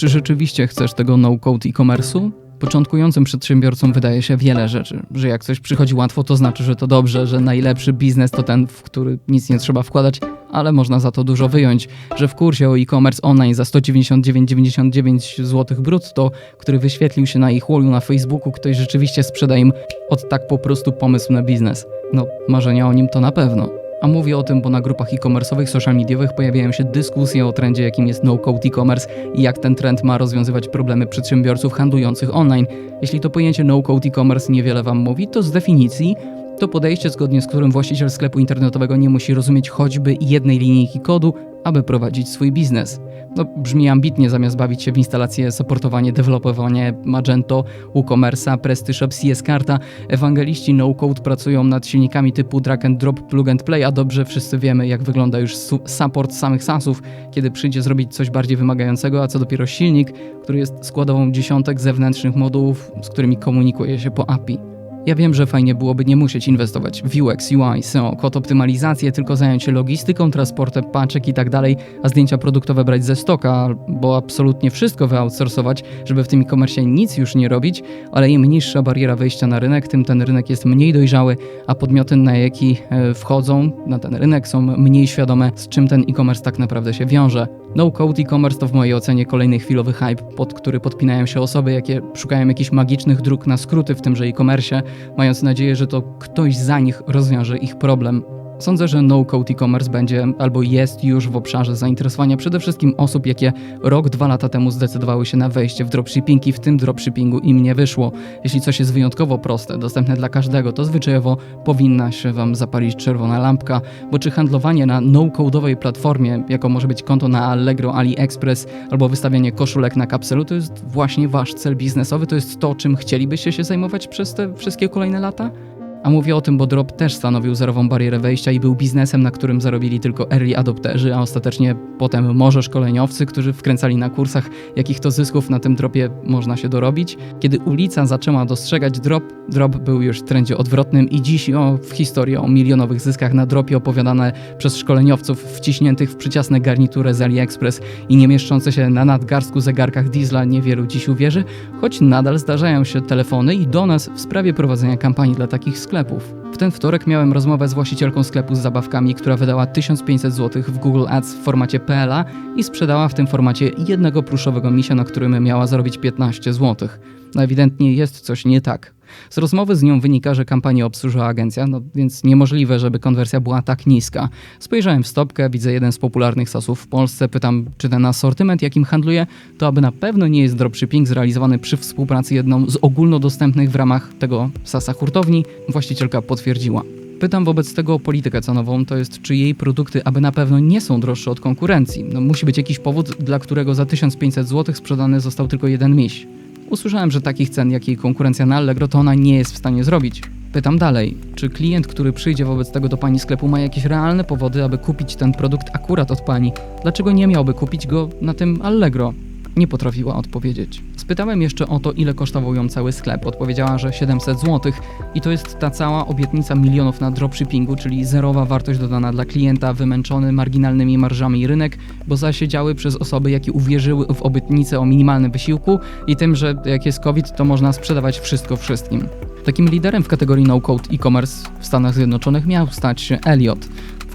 Czy rzeczywiście chcesz tego no-code e-commerce'u? Początkującym przedsiębiorcom wydaje się wiele rzeczy, że jak coś przychodzi łatwo, to znaczy, że to dobrze, że najlepszy biznes to ten, w który nic nie trzeba wkładać, ale można za to dużo wyjąć, że w kursie o e-commerce online za 199,99 zł brutto, który wyświetlił się na ich wallu na Facebooku, ktoś rzeczywiście sprzeda im od tak po prostu pomysł na biznes. No, marzenia o nim to na pewno. A mówię o tym, bo na grupach e-commerce'owych, social mediowych pojawiają się dyskusje o trendzie, jakim jest no-code e-commerce i jak ten trend ma rozwiązywać problemy przedsiębiorców handlujących online. Jeśli to pojęcie no-code e-commerce niewiele Wam mówi, to z definicji to podejście, zgodnie z którym właściciel sklepu internetowego nie musi rozumieć choćby jednej linijki kodu, aby prowadzić swój biznes. No, brzmi ambitnie, zamiast bawić się w instalację, supportowanie, dewelopowanie Magento, WooCommerce'a, PrestaShop, CS Karta, ewangeliści no-code pracują nad silnikami typu drag and drop, plug and play, a dobrze wszyscy wiemy, jak wygląda już support samych SaaSów, kiedy przyjdzie zrobić coś bardziej wymagającego, a co dopiero silnik, który jest składową dziesiątek zewnętrznych modułów, z którymi komunikuje się po API. Ja wiem, że fajnie byłoby nie musieć inwestować w UX, UI, SEO, kod optymalizację, tylko zająć się logistyką, transportem paczek i tak dalej, a zdjęcia produktowe brać ze stoka, bo absolutnie wszystko wyoutsourcować, żeby w tym e-commerce nic już nie robić, ale im niższa bariera wejścia na rynek, tym ten rynek jest mniej dojrzały, a podmioty, na jaki e, wchodzą na ten rynek są mniej świadome, z czym ten e-commerce tak naprawdę się wiąże. No-code e-commerce to w mojej ocenie kolejny chwilowy hype, pod który podpinają się osoby, jakie szukają jakichś magicznych dróg na skróty w tymże e-commerce, mając nadzieję, że to ktoś za nich rozwiąże ich problem. Sądzę, że no-code e-commerce będzie albo jest już w obszarze zainteresowania przede wszystkim osób, jakie rok, dwa lata temu zdecydowały się na wejście w dropshipping i w tym dropshippingu im nie wyszło. Jeśli coś jest wyjątkowo proste, dostępne dla każdego, to zwyczajowo powinna się Wam zapalić czerwona lampka, bo czy handlowanie na no-codeowej platformie, jaką może być konto na Allegro, AliExpress albo wystawianie koszulek na kapselu, to jest właśnie Wasz cel biznesowy, to jest to, czym chcielibyście się zajmować przez te wszystkie kolejne lata? A mówię o tym, bo Drop też stanowił zerową barierę wejścia i był biznesem, na którym zarobili tylko early adopterzy, a ostatecznie potem może szkoleniowcy, którzy wkręcali na kursach, jakich to zysków na tym dropie można się dorobić. Kiedy ulica zaczęła dostrzegać drop, drop był już w trendzie odwrotnym i dziś o, w historii o milionowych zyskach na dropie opowiadane przez szkoleniowców wciśniętych w przyciasne garnitury z AliExpress i nie mieszczące się na nadgarstku zegarkach diesla niewielu dziś uwierzy, choć nadal zdarzają się telefony i do nas w sprawie prowadzenia kampanii dla takich. W ten wtorek miałem rozmowę z właścicielką sklepu z zabawkami, która wydała 1500 zł w Google Ads w formacie PLA i sprzedała w tym formacie jednego pluszowego misia, na którym miała zarobić 15 zł. No ewidentnie jest coś nie tak. Z rozmowy z nią wynika, że kampanię obsłużyła agencja, no więc niemożliwe, żeby konwersja była tak niska. Spojrzałem w stopkę, widzę jeden z popularnych sasów w Polsce, pytam, czy ten asortyment, jakim handluje, to aby na pewno nie jest dropshipping zrealizowany przy współpracy jedną z ogólnodostępnych w ramach tego sasa hurtowni. Właścicielka potwierdziła. Pytam wobec tego o politykę cenową, to jest czy jej produkty aby na pewno nie są droższe od konkurencji. No, musi być jakiś powód, dla którego za 1500 zł sprzedany został tylko jeden miś. Usłyszałem, że takich cen, jak jej konkurencja na Allegro, to ona nie jest w stanie zrobić. Pytam dalej, czy klient, który przyjdzie wobec tego do pani sklepu, ma jakieś realne powody, aby kupić ten produkt akurat od pani? Dlaczego nie miałby kupić go na tym Allegro? Nie potrafiła odpowiedzieć. Spytałem jeszcze o to, ile kosztował ją cały sklep. Odpowiedziała, że 700 zł i to jest ta cała obietnica milionów na dropshippingu, czyli zerowa wartość dodana dla klienta, wymęczony marginalnymi marżami rynek, bo zasiedziały przez osoby, jakie uwierzyły w obietnicę o minimalnym wysiłku i tym, że jak jest COVID, to można sprzedawać wszystko wszystkim. Takim liderem w kategorii no-code e-commerce w Stanach Zjednoczonych miał stać się Elliot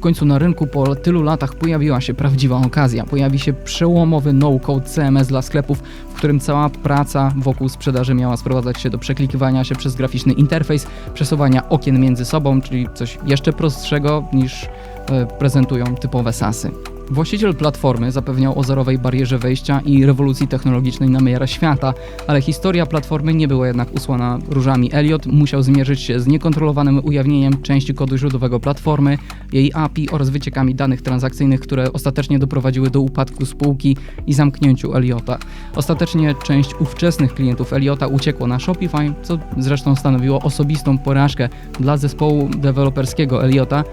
końcu na rynku po tylu latach pojawiła się prawdziwa okazja. Pojawi się przełomowy no-code CMS dla sklepów, w którym cała praca wokół sprzedaży miała sprowadzać się do przeklikiwania się przez graficzny interfejs, przesuwania okien między sobą, czyli coś jeszcze prostszego niż e, prezentują typowe SASy. Właściciel platformy zapewniał o zerowej barierze wejścia i rewolucji technologicznej na miarę świata, ale historia platformy nie była jednak usłana różami. Elliot musiał zmierzyć się z niekontrolowanym ujawnieniem części kodu źródłowego platformy, jej API oraz wyciekami danych transakcyjnych, które ostatecznie doprowadziły do upadku spółki i zamknięciu Elliota. Ostatecznie część ówczesnych klientów Elliota uciekło na Shopify, co zresztą stanowiło osobistą porażkę dla zespołu deweloperskiego Elliota,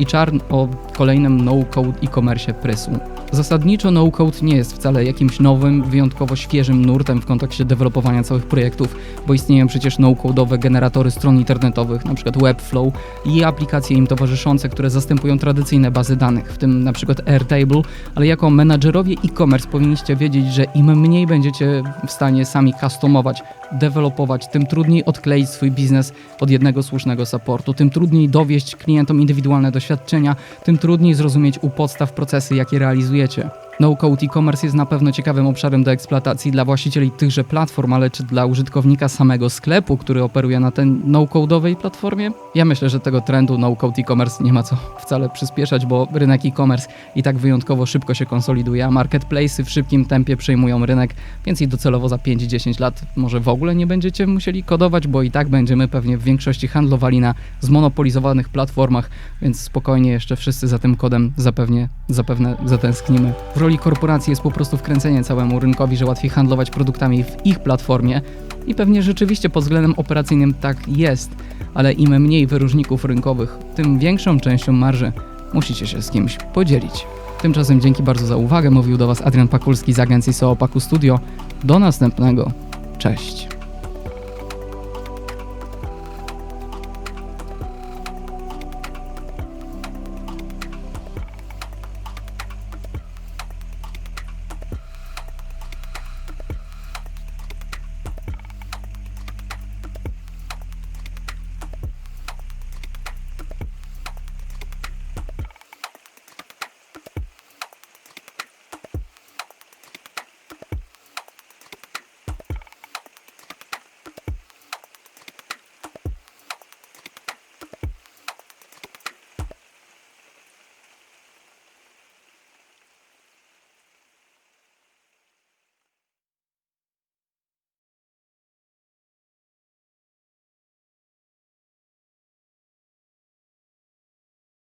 i czarn o kolejnym no-code e-commerce Prysu. Zasadniczo no-code nie jest wcale jakimś nowym, wyjątkowo świeżym nurtem w kontekście dewelopowania całych projektów, bo istnieją przecież no-codeowe generatory stron internetowych, np. Webflow i aplikacje im towarzyszące, które zastępują tradycyjne bazy danych, w tym np. Airtable, ale jako menadżerowie e-commerce powinniście wiedzieć, że im mniej będziecie w stanie sami customować, dewelopować, tym trudniej odkleić swój biznes od jednego słusznego supportu, tym trudniej dowieść klientom indywidualne doświadczenia, tym trudniej zrozumieć u podstaw procesy, jakie wiecie. No-code e-commerce jest na pewno ciekawym obszarem do eksploatacji dla właścicieli tychże platform, ale czy dla użytkownika samego sklepu, który operuje na tej no-codeowej platformie? Ja myślę, że tego trendu no-code e-commerce nie ma co wcale przyspieszać, bo rynek e-commerce i tak wyjątkowo szybko się konsoliduje, a marketplace'y w szybkim tempie przejmują rynek, więc i docelowo za 5-10 lat może w ogóle nie będziemy musieli kodować, bo i tak będziemy pewnie w większości handlowali na zmonopolizowanych platformach, więc spokojnie jeszcze wszyscy za tym kodem zapewnie, zapewne zatęsknimy. W roli korporacji jest po prostu wkręcenie całemu rynkowi, że łatwiej handlować produktami w ich platformie i pewnie rzeczywiście pod względem operacyjnym tak jest, ale im mniej wyróżników rynkowych, tym większą częścią marży musicie się z kimś podzielić. Tymczasem dzięki bardzo za uwagę, mówił do Was Adrian Pakulski z agencji Soopaku Studio. Do następnego. Cześć.